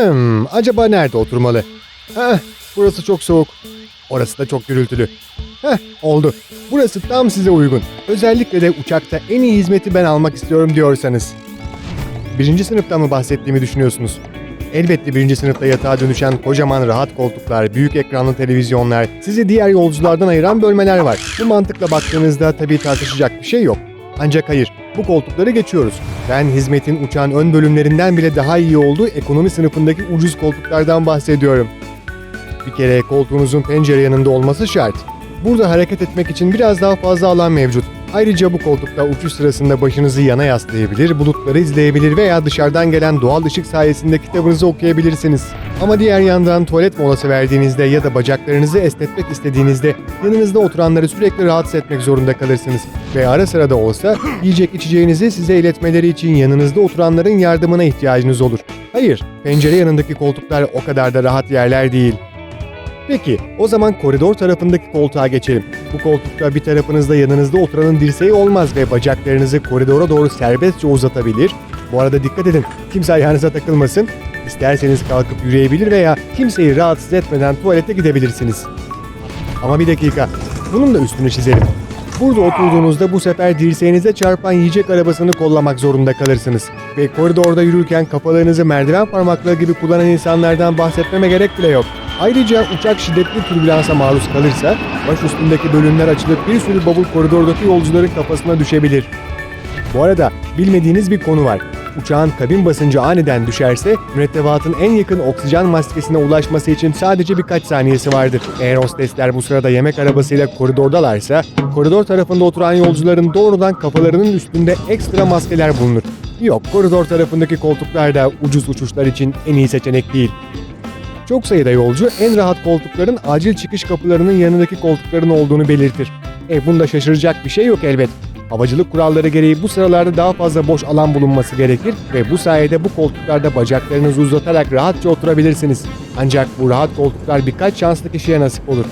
Hmm, acaba nerede oturmalı? Heh, burası çok soğuk. Orası da çok gürültülü. Heh, oldu. Burası tam size uygun. Özellikle de uçakta en iyi hizmeti ben almak istiyorum diyorsanız. Birinci sınıftan mı bahsettiğimi düşünüyorsunuz? Elbette birinci sınıfta yatağa dönüşen kocaman rahat koltuklar, büyük ekranlı televizyonlar, sizi diğer yolculardan ayıran bölmeler var. Bu mantıkla baktığınızda tabii tartışacak bir şey yok. Ancak hayır, bu koltukları geçiyoruz. Ben hizmetin uçağın ön bölümlerinden bile daha iyi olduğu ekonomi sınıfındaki ucuz koltuklardan bahsediyorum. Bir kere koltuğunuzun pencere yanında olması şart. Burada hareket etmek için biraz daha fazla alan mevcut. Ayrıca bu koltukta uçuş sırasında başınızı yana yaslayabilir, bulutları izleyebilir veya dışarıdan gelen doğal ışık sayesinde kitabınızı okuyabilirsiniz. Ama diğer yandan tuvalet molası verdiğinizde ya da bacaklarınızı esnetmek istediğinizde yanınızda oturanları sürekli rahatsız etmek zorunda kalırsınız. Ve ara sıra da olsa yiyecek içeceğinizi size iletmeleri için yanınızda oturanların yardımına ihtiyacınız olur. Hayır, pencere yanındaki koltuklar o kadar da rahat yerler değil. Peki, o zaman koridor tarafındaki koltuğa geçelim. Bu koltukta bir tarafınızda yanınızda oturanın dirseği olmaz ve bacaklarınızı koridora doğru serbestçe uzatabilir. Bu arada dikkat edin, kimse ayağınıza takılmasın. İsterseniz kalkıp yürüyebilir veya kimseyi rahatsız etmeden tuvalete gidebilirsiniz. Ama bir dakika, bunun da üstünü çizelim. Burada oturduğunuzda bu sefer dirseğinize çarpan yiyecek arabasını kollamak zorunda kalırsınız. Ve koridorda yürürken kafalarınızı merdiven parmaklığı gibi kullanan insanlardan bahsetmeme gerek bile yok. Ayrıca uçak şiddetli türbülansa maruz kalırsa baş üstündeki bölümler açılıp bir sürü bavul koridordaki yolcuların kafasına düşebilir. Bu arada bilmediğiniz bir konu var. Uçağın kabin basıncı aniden düşerse mürettebatın en yakın oksijen maskesine ulaşması için sadece birkaç saniyesi vardır. Eğer hostesler bu sırada yemek arabasıyla koridordalarsa koridor tarafında oturan yolcuların doğrudan kafalarının üstünde ekstra maskeler bulunur. Yok koridor tarafındaki koltuklar da ucuz uçuşlar için en iyi seçenek değil. Çok sayıda yolcu en rahat koltukların acil çıkış kapılarının yanındaki koltukların olduğunu belirtir. E bunda şaşıracak bir şey yok elbet. Havacılık kuralları gereği bu sıralarda daha fazla boş alan bulunması gerekir ve bu sayede bu koltuklarda bacaklarınızı uzatarak rahatça oturabilirsiniz. Ancak bu rahat koltuklar birkaç şanslı kişiye nasip olur.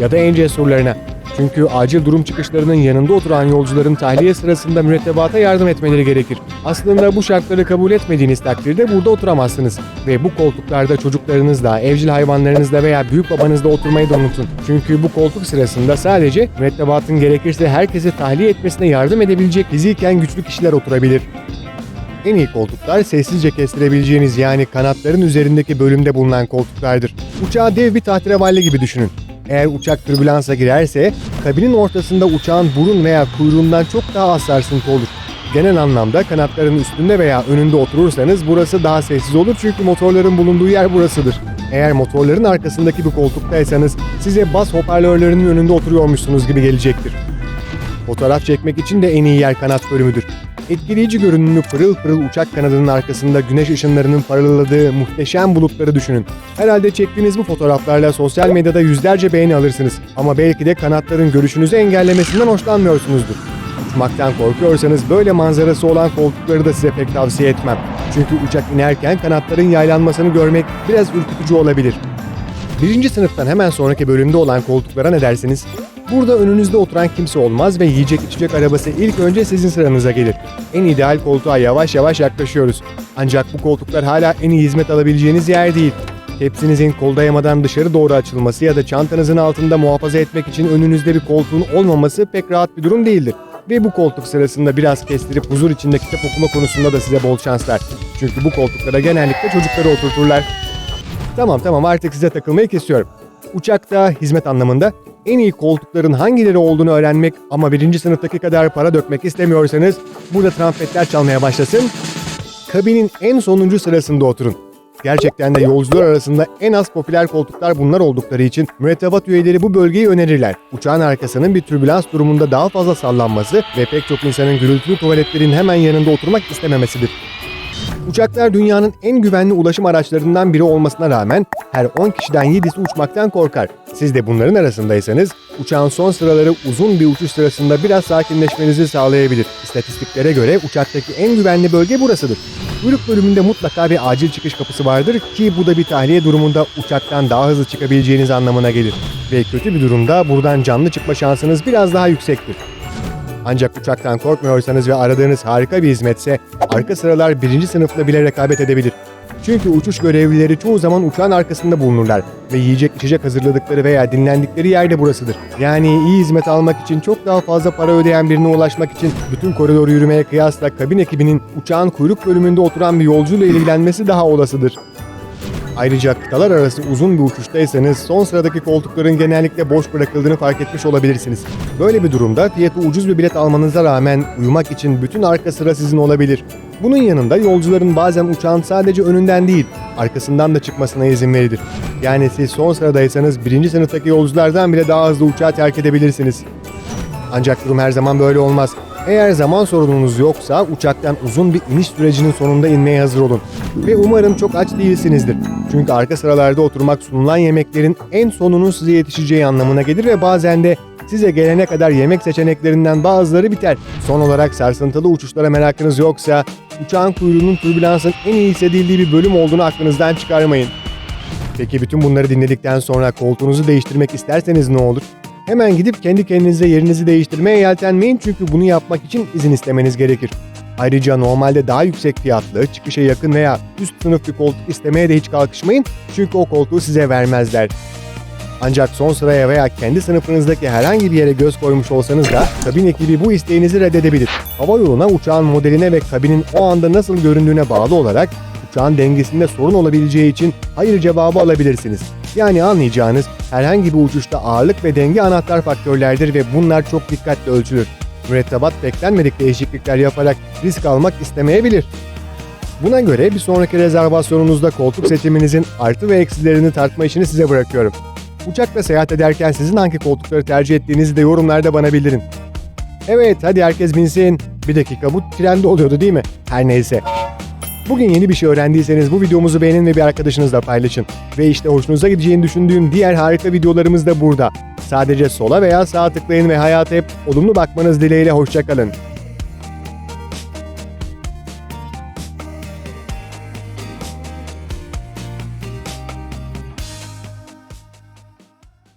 Ya da en cesurlarına. Çünkü acil durum çıkışlarının yanında oturan yolcuların tahliye sırasında mürettebata yardım etmeleri gerekir. Aslında bu şartları kabul etmediğiniz takdirde burada oturamazsınız. Ve bu koltuklarda çocuklarınızla, evcil hayvanlarınızla veya büyük babanızla oturmayı da unutun. Çünkü bu koltuk sırasında sadece mürettebatın gerekirse herkese tahliye etmesine yardım edebilecek fiziken güçlü kişiler oturabilir. En iyi koltuklar sessizce kestirebileceğiniz yani kanatların üzerindeki bölümde bulunan koltuklardır. Uçağı dev bir tahterevalli gibi düşünün. Eğer uçak türbülansa girerse kabinin ortasında uçağın burun veya kuyruğundan çok daha az sarsıntı olur. Genel anlamda kanatların üstünde veya önünde oturursanız burası daha sessiz olur çünkü motorların bulunduğu yer burasıdır. Eğer motorların arkasındaki bir koltuktaysanız size bas hoparlörlerinin önünde oturuyormuşsunuz gibi gelecektir. Fotoğraf çekmek için de en iyi yer kanat bölümüdür. Etkileyici görünümlü pırıl pırıl uçak kanadının arkasında güneş ışınlarının parıldadığı muhteşem bulutları düşünün. Herhalde çektiğiniz bu fotoğraflarla sosyal medyada yüzlerce beğeni alırsınız. Ama belki de kanatların görüşünüzü engellemesinden hoşlanmıyorsunuzdur. Uçmaktan korkuyorsanız böyle manzarası olan koltukları da size pek tavsiye etmem. Çünkü uçak inerken kanatların yaylanmasını görmek biraz ürkütücü olabilir. Birinci sınıftan hemen sonraki bölümde olan koltuklara ne dersiniz? Burada önünüzde oturan kimse olmaz ve yiyecek içecek arabası ilk önce sizin sıranıza gelir. En ideal koltuğa yavaş yavaş yaklaşıyoruz. Ancak bu koltuklar hala en iyi hizmet alabileceğiniz yer değil. Tepsinizin kol dayamadan dışarı doğru açılması ya da çantanızın altında muhafaza etmek için önünüzde bir koltuğun olmaması pek rahat bir durum değildir. Ve bu koltuk sırasında biraz kestirip huzur içinde kitap okuma konusunda da size bol şanslar. Çünkü bu koltuklara genellikle çocukları oturturlar. Tamam tamam artık size takılmayı kesiyorum. Uçakta hizmet anlamında en iyi koltukların hangileri olduğunu öğrenmek ama birinci sınıftaki kadar para dökmek istemiyorsanız burada trompetler çalmaya başlasın. Kabinin en sonuncu sırasında oturun. Gerçekten de yolcular arasında en az popüler koltuklar bunlar oldukları için mürettebat üyeleri bu bölgeyi önerirler. Uçağın arkasının bir türbülans durumunda daha fazla sallanması ve pek çok insanın gürültülü tuvaletlerin hemen yanında oturmak istememesidir. Uçaklar dünyanın en güvenli ulaşım araçlarından biri olmasına rağmen her 10 kişiden 7'si uçmaktan korkar. Siz de bunların arasındaysanız uçağın son sıraları uzun bir uçuş sırasında biraz sakinleşmenizi sağlayabilir. İstatistiklere göre uçaktaki en güvenli bölge burasıdır. Kuyruk bölümünde mutlaka bir acil çıkış kapısı vardır ki bu da bir tahliye durumunda uçaktan daha hızlı çıkabileceğiniz anlamına gelir. Ve kötü bir durumda buradan canlı çıkma şansınız biraz daha yüksektir. Ancak uçaktan korkmuyorsanız ve aradığınız harika bir hizmetse arka sıralar birinci sınıfla bile rekabet edebilir. Çünkü uçuş görevlileri çoğu zaman uçağın arkasında bulunurlar ve yiyecek içecek hazırladıkları veya dinlendikleri yerde burasıdır. Yani iyi hizmet almak için çok daha fazla para ödeyen birine ulaşmak için bütün koridoru yürümeye kıyasla kabin ekibinin uçağın kuyruk bölümünde oturan bir yolcuyla ilgilenmesi daha olasıdır. Ayrıca kıtalar arası uzun bir uçuştaysanız son sıradaki koltukların genellikle boş bırakıldığını fark etmiş olabilirsiniz. Böyle bir durumda fiyatı ucuz bir bilet almanıza rağmen uyumak için bütün arka sıra sizin olabilir. Bunun yanında yolcuların bazen uçağın sadece önünden değil, arkasından da çıkmasına izin verilir. Yani siz son sıradaysanız birinci sınıftaki yolculardan bile daha hızlı uçağı terk edebilirsiniz. Ancak durum her zaman böyle olmaz. Eğer zaman sorununuz yoksa uçaktan uzun bir iniş sürecinin sonunda inmeye hazır olun. Ve umarım çok aç değilsinizdir. Çünkü arka sıralarda oturmak sunulan yemeklerin en sonunun size yetişeceği anlamına gelir ve bazen de size gelene kadar yemek seçeneklerinden bazıları biter. Son olarak sarsıntılı uçuşlara merakınız yoksa uçağın kuyruğunun türbülansın en iyi hissedildiği bir bölüm olduğunu aklınızdan çıkarmayın. Peki bütün bunları dinledikten sonra koltuğunuzu değiştirmek isterseniz ne olur? Hemen gidip kendi kendinize yerinizi değiştirmeye yeltenmeyin çünkü bunu yapmak için izin istemeniz gerekir. Ayrıca normalde daha yüksek fiyatlı, çıkışa yakın veya üst sınıf bir koltuk istemeye de hiç kalkışmayın çünkü o koltuğu size vermezler. Ancak son sıraya veya kendi sınıfınızdaki herhangi bir yere göz koymuş olsanız da kabin ekibi bu isteğinizi reddedebilir. Hava yoluna uçağın modeline ve kabinin o anda nasıl göründüğüne bağlı olarak uçağın dengesinde sorun olabileceği için hayır cevabı alabilirsiniz. Yani anlayacağınız herhangi bir uçuşta ağırlık ve denge anahtar faktörlerdir ve bunlar çok dikkatli ölçülür. Mürettebat beklenmedik değişiklikler yaparak risk almak istemeyebilir. Buna göre bir sonraki rezervasyonunuzda koltuk seçiminizin artı ve eksilerini tartma işini size bırakıyorum. Uçakla seyahat ederken sizin hangi koltukları tercih ettiğinizi de yorumlarda bana bildirin. Evet hadi herkes binsin. Bir dakika bu trende oluyordu değil mi? Her neyse. Bugün yeni bir şey öğrendiyseniz bu videomuzu beğenin ve bir arkadaşınızla paylaşın. Ve işte hoşunuza gideceğini düşündüğüm diğer harika videolarımız da burada. Sadece sola veya sağa tıklayın ve hayata hep olumlu bakmanız dileğiyle hoşçakalın.